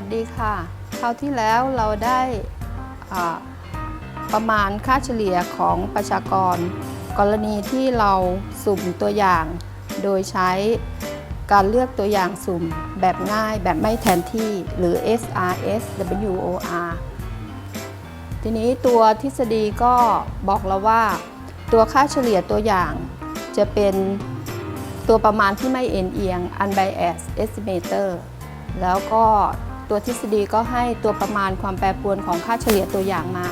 วัสดีค่ะ คราวที่แล้วเราได้ประมาณค่าเฉลี่ยของประชากร กรณีที่เราสุ่มตัวอย่าง โดยใช้การเลือกตัวอย่างสุ่มแบบง่ายแบบไม่แทนที่หรือ SRS WOR ทีนี้ตัวทฤษฎีก็บอกเราว่า ตัวค่าเฉลี่ยตัวอย่างจะเป็นตัวประมาณที่ไม่เอ็นเอียง unbiased estimator แล้วก็ ตัวทฤษฎีก็ให้ตัวประมาณความแปรปรวนของค่าเฉลี่ยตัวอย่างมา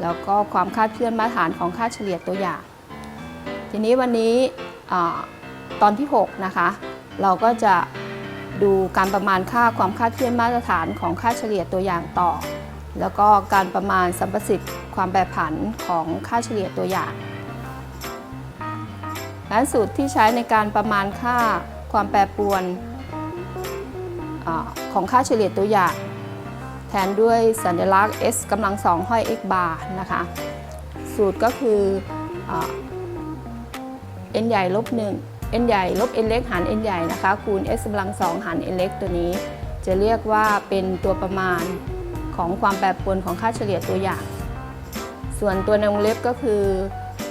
แล้วก็ความคาดเคลื่อนมาตรฐานของค่าเฉลี่ยตัวอย่าง ทีนี้วันนี้อตอนที่ 6 นะคะ เราก็จะดูการประมาณค่าความคาดเคลื่อนมาตรฐานของค่าเฉลี่ยตัวอย่างต่อ แล้วก็การประมาณสัมประสิทธิ์ความแปรผันของค่าเฉลี่ยตัวอย่างและสูตรที่ใช้ในการประมาณค่าความแปรปรวน อของค่าเฉลี่ยตัวอย่าง แทนด้วยสัญลักษณ์ s กำลังสองห้อย x bar นะคะ สูตรก็คืออ n ใหญ่ลบ1 n ใหญ่ลบ n เล็กหาร n ใหญ่นะคะคูณ s กำลังสองหาร n เล็กตัวนี้ จะเรียกว่าเป็นตัวประมาณของความแปรปรวนของค่าเฉลี่ยตัวอย่าง ส่วนตัวในวงเล็บก็คือ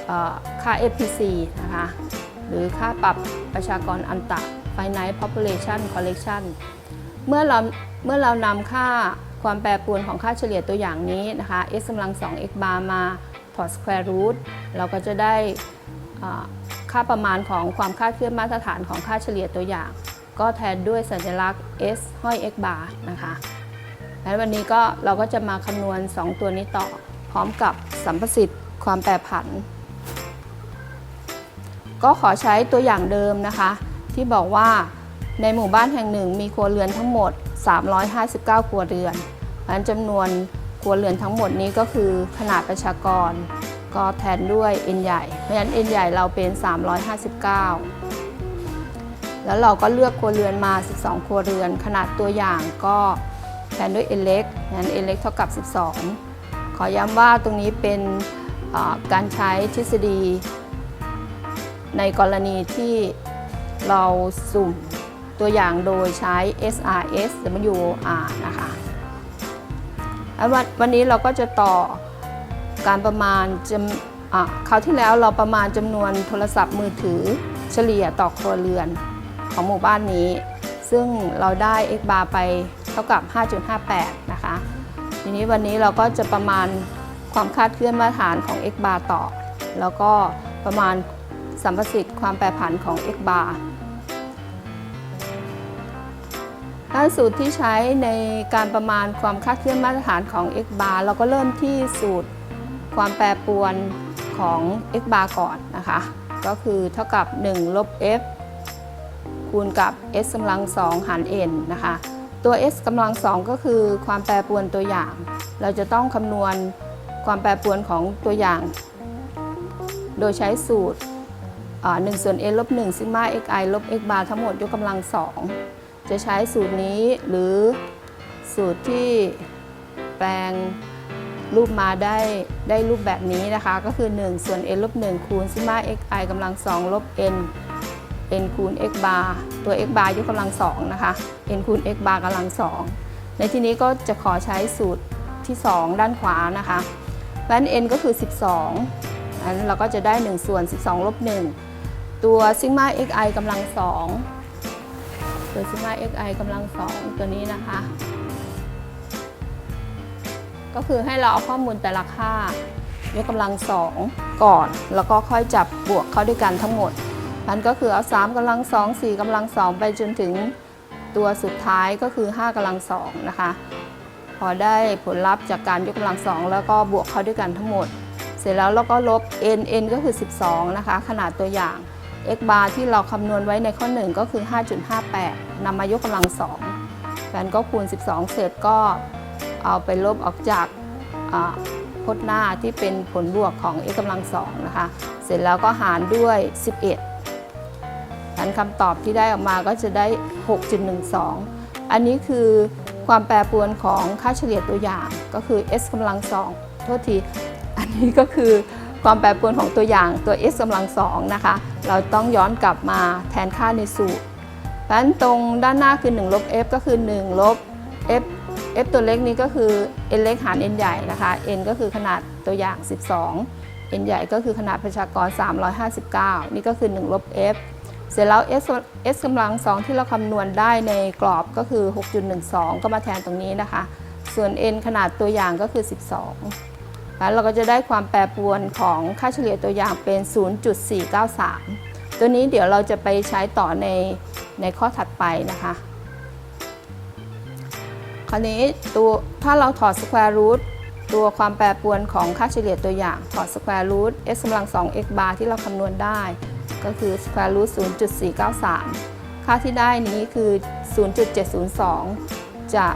อค่า FPC นะคะ หรือค่าปรับประชากรอันตะ Finite Population Correction เมื่อเราเมื่อเรานำค่าความแปรปรวนของค่าเฉลี่ยตัวอย่างนี้นะคะ s กำลัง2 x bar มาถอด square root เราก็จะได้ค่าประมาณของความคาดเคลื่อนมาตรฐานของค่าเฉลี่ยตัวอย่าง ก็แทนด้วยสัญลักษณ์ s ห้อย x bar นะคะและวันนี้ก็เราก็จะมาคำนวณ 2 ตัวนี้ต่อ พร้อมกับสัมประสิทธิ์ความแปรผัน ก็ขอใช้ตัวอย่างเดิมนะคะ ที่บอกว่า ในหมู่บ้านแห่งหนึ่งมีครัวเรือนทั้งหมด 359 ครัวเรือนเพราะฉะนั้นจำนวนครัวเรือนทั้งหมดนี้ก็คือขนาดประชากร ก็แทนด้วย n ใหญ่ เพราะฉะนั้น n ใหญ่เราเป็น 359 แล้วเราก็เลือกครัวเรือนมา 12 ครัวเรือน ขนาดตัวอย่างก็แทนด้วย n เล็กงั้น n เล็กเท่ากับ 12 ขอย้ำว่าตรงนี้เป็นการใช้ทฤษฎี ในกรณีที่เราสุ่ม ตัวอย่างโดยใช้ SRS WOR นะคะแล้ววันวันนี้เราก็จะต่อการประมาณจำคราวที่แล้วเราประมาณจำนวนโทรศัพท์มือถือเฉลี่ยต่อครัวเรือนของหมู่บ้านนี้ ซึ่งเราได้ x bar ไปเท่ากับ 5.58 นะคะ ทีนี้วันนี้เราก็จะประมาณความคาดเคลื่อนมาตรฐานของ x bar ต่อ แล้วก็ประมาณสัมประสิทธิ์ความแปรผันของ x bar ด้านสูตรที่ใช้ในการประมาณความคาดเคลื่อนมาตรฐานของ x bar เราก็เริ่มที่สูตรความแปรปรวนของ x bar ก่อนนะคะ ก็คือเท่ากับ 1 ลบ f คูณกับ s กำลัง2หาร n นะคะ ตัว s กำลัง2ก็คือความแปรปรวนตัวอย่าง เราจะต้องคำนวณความแปรปรวนของตัวอย่าง โดยใช้สูตร1ส่วน n ลบ1ซิกมา xi ลบ x bar ทั้งหมดยกกำลัง2 จะใช้สูตรนี้หรือสูตรที่แปลงรูปมาได้ได้รูปแบบนี้นะคะ ก็คือ 1 ส่วน n ลบ1คูณซิมา xi กำลัง2ลบ n n คูณ x bar ตัว x bar ยกกำลัง2นะคะ n คูณ x bar กำลัง2ในที่นี้ก็จะขอใช้สูตรที่ 2 ด้านขวานะคะเพราะนั้น n ก็คือ 12อันเราก็จะได้ 1 ส่วน 12 ลบ 1 ตัวซิกมา xi กำลัง2 ตัวซิกมา xi กำลัง 2 ตัวนี้นะคะ ก็คือให้เราเอาข้อมูลแต่ละค่ายกกำลัง 2 ก่อน แล้วก็ค่อยจับบวกเข้าด้วยกันทั้งหมดมันก็คือเอา 3กำลัง 2 4กำลัง 2 ไปจนถึงตัวสุดท้ายก็คือ 5กำลัง 2 นะคะ พอได้ผลลัพธ์จากการยกกำลัง 2 แล้วก็บวกเข้าด้วยกันทั้งหมด เสร็จแล้วเราก็ลบ n n ก็คือ 12 นะคะ ขนาดตัวอย่าง x bar ที่เราคำนวณไว้ในข้อ 1 ก็คือ 5.58นำมายกกำลัง2แฟนก็คูณ 12 เสร็จก็เอาไปลบออกจากอ่าพจน์หน้าที่เป็นผลบวกของ x กำลัง2นะคะ เสร็จแล้วก็หารด้วย 11นั้นคำตอบที่ได้ออกมาก็จะได้ 6.12 อันนี้คือความแปรปรวนของค่าเฉลี่ยตัวอย่างก็คือ s กำลัง2โทษที อันนี้ก็คือ ความแปรปรวนของตัวอย่างตัว s กำลังสองนะคะ เราต้องย้อนกลับมาแทนค่าในสูตรเพราะฉะนั้นตรงด้านหน้าคือ1ลบ f ก็คือ1ลบ f f ตัวเล็กนี้ก็คือ n เล็กหาร n ใหญ่นะคะ n ก็คือขนาดตัวอย่าง 12 n ใหญ่ก็คือขนาดประชากร 359 นี่ก็คือ1ลบ f เสร็จแล้ว s s กำลัง2ที่เราคำนวณได้ในกรอบก็คือ 6.12 ก็มาแทนตรงนี้นะคะ ส่วน n ขนาดตัวอย่างก็คือ 12 เราก็จะได้ความแปรปรวนของค่าเฉลี่ยตัวอย่างเป็น 0.493 ตัวนี้เดี๋ยวเราจะไปใช้ต่อในในข้อถัดไปนะคะ คราวนี้ตัวถ้าเราถอด square root ตัวความแปรปรวนของค่าเฉลี่ยตัวอย่าง ถอด square root s กำลัง2 x bar ที่เราคำนวณได้ ก็คือ square root 0.493 ค่าที่ได้นี้คือ 0.702 จะ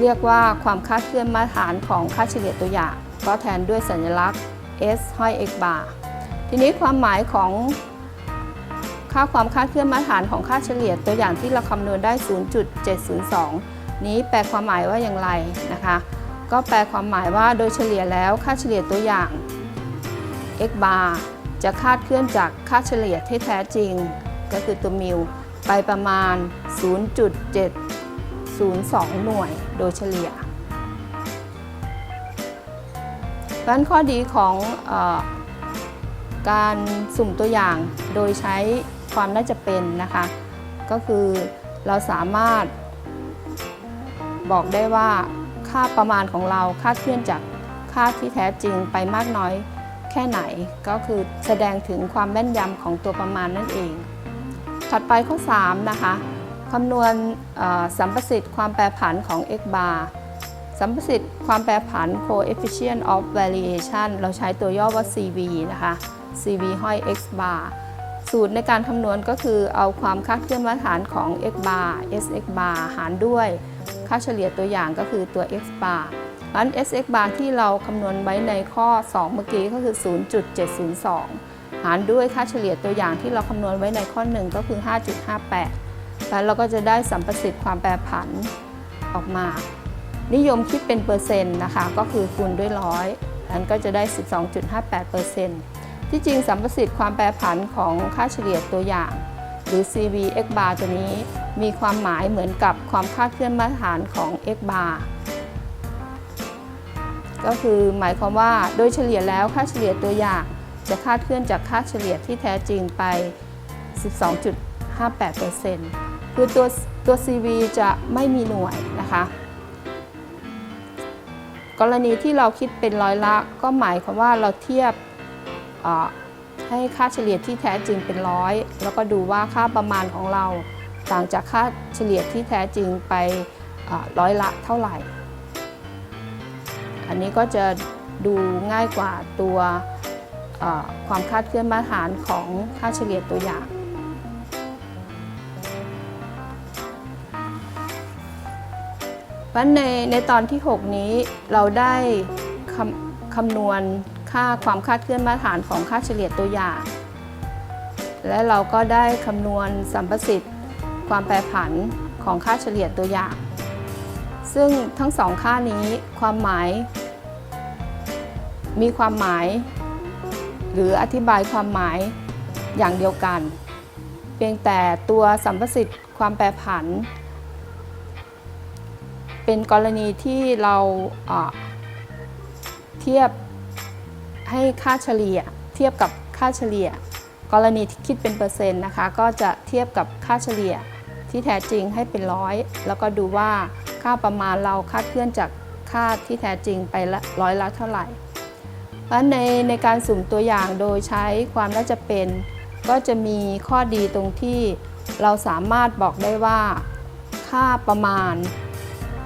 เรียกว่าความคาดเคลื่อนมาตรฐานของค่าเฉลี่ยตัวอย่าง ก็แทนด้วยสัญลักษณ์ s ห้อย x bar ทีนี้ความหมายของค่าความคาดเคลื่อนมาตรฐานของค่าเฉลี่ยตัวอย่างที่เราคำนวณได้ 0.702 นี้แปลความหมายว่าอย่างไรนะคะ ก็แปลความหมายว่าโดยเฉลี่ยแล้วค่าเฉลี่ยตัวอย่าง x bar จะคาดเคลื่อนจากค่าเฉลี่ยที่แท้จริง ก็คือตัวมิวไปประมาณ 0.702 หน่วย ดยเฉลี่ยเพรานั้นข้อดีของออการสุ่มตัวอย่างโดยใช้ความน่าจะเป็นนะคะ ก็คือเราสามารถบอกได้ว่าค่าประมาณของเราคาดเคลื่อนจากค่าที่แท้จริงไปมากน้อยแค่ไหน ก็คือแสดงถึงความแม่นยำของตัวประมาณนั่นเอง ถัดไปข้อ 3 นะคะ คำนวณสัมประสิทธิ์ความแปรผันของ x bar สัมประสิทธิ์ความแปรผัน coefficient of variation เราใช้ตัวย่อว่า CV นะคะ CV ห้อย x bar สูตรในการคำนวณก็คือเอาความคาดเคลื่อนมาตรฐานของ x bar sx bar หารด้วยค่าเฉลี่ยตัวอย่างก็คือตัว x bar อัน sx bar ที่เราคำนวณไว้ในข้อ 2 เมื่อกี้ก็คือ 0.702 หารด้วยค่าเฉลี่ยตัวอย่างที่เราคำนวณไว้ในข้อ 1 ก็คือ 5.58 แล้วเราก็จะได้สัมประสิทธิ์ความแปรผันออกมา นิยมคิดเป็นเปอร์เซ็นต์นะคะ ก็คือคูณด้วยร้อยนั้นก็จะได้ 12.58เปอร์เซ็นต์ที่จริงสัมประสิทธิ์ความแปรผันของค่าเฉลี่ยตัวอย่าง หรือ CV x bar ตัวนี้มีความหมายเหมือนกับความคาดเคลื่อนมาตรฐานของ x bar ก็คือหมายความว่าโดยเฉลี่ยแล้วค่าเฉลี่ยตัวอย่าง จะคาดเคลื่อนจากค่าเฉลี่ยที่แท้จริงไป 12. 58%คือตัวตัว CV จะไม่มีหน่วยนะคะ กรณีที่เราคิดเป็นร้อยละก็หมายความว่าเราเทียบให้ค่าเฉลี่ยที่แท้จริงเป็นร้อยแล้วก็ดูว่าค่าประมาณของเราต่างจากค่าเฉลี่ยที่แท้จริงไปร้อยละเท่าไหร่ อันนี้ก็จะดูง่ายกว่าตัวความคาดเคลื่อนมาตรฐานของค่าเฉลี่ยตัวอย่าง เพราะฉะนั้นในในตอนที่ 6 นี้เราได้คำคำนวณค่าความคาดเคลื่อนมาตรฐานของค่าเฉลี่ยตัวอย่าง และเราก็ได้คำนวณสัมประสิทธิ์ ความแปรผันของค่าเฉลี่ยตัวอย่าง ซึ่งทั้งสองค่านี้ความหมาย มีความหมาย หรืออธิบายความหมายอย่างเดียวกัน เพียงแต่ตัวสัมประสิทธิ์ความแปรผัน เป็นกรณีที่เราเทียบให้ค่าเฉลี่ย เทียบกับค่าเฉลี่ย กรณีที่คิดเป็นเปอร์เซ็นต์นะคะ ก็จะเทียบกับค่าเฉลี่ยที่แท้จริงให้เป็นร้อยแล้วก็ดูว่าค่าประมาณเราคาดเคลื่อนจากค่าที่แท้จริงไปละร้อยละเท่าไหร่ เพราะในในการสุ่มตัวอย่างโดยใช้ความน่าจะเป็น ก็จะมีข้อดีตรงที่เราสามารถบอกได้ว่า ค่าประมาณ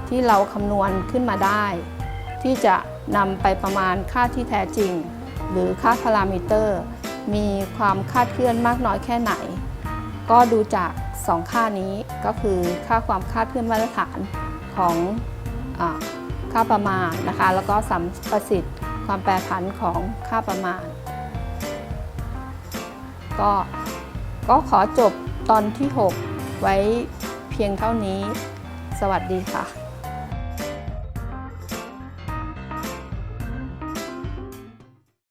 ที่เราคำนวณขึ้นมาได้ ที่จะนำไปประมาณค่าที่แท้จริง หรือค่าพารามิเตอร์ มีความคาดเคลื่อนมากน้อยแค่ไหน ก็ดูจาก 2 ค่านี้ก็คือค่าความคาดเคลื่อนมาตรฐานของอค่าประมาณนะคะแล้วก็สัมประสิทธิ์ความแปรผันของค่าประมาณ ก็ก็ขอจบตอนที่ 6 ไว้เพียงเท่านี้ สวัสดีค่ะ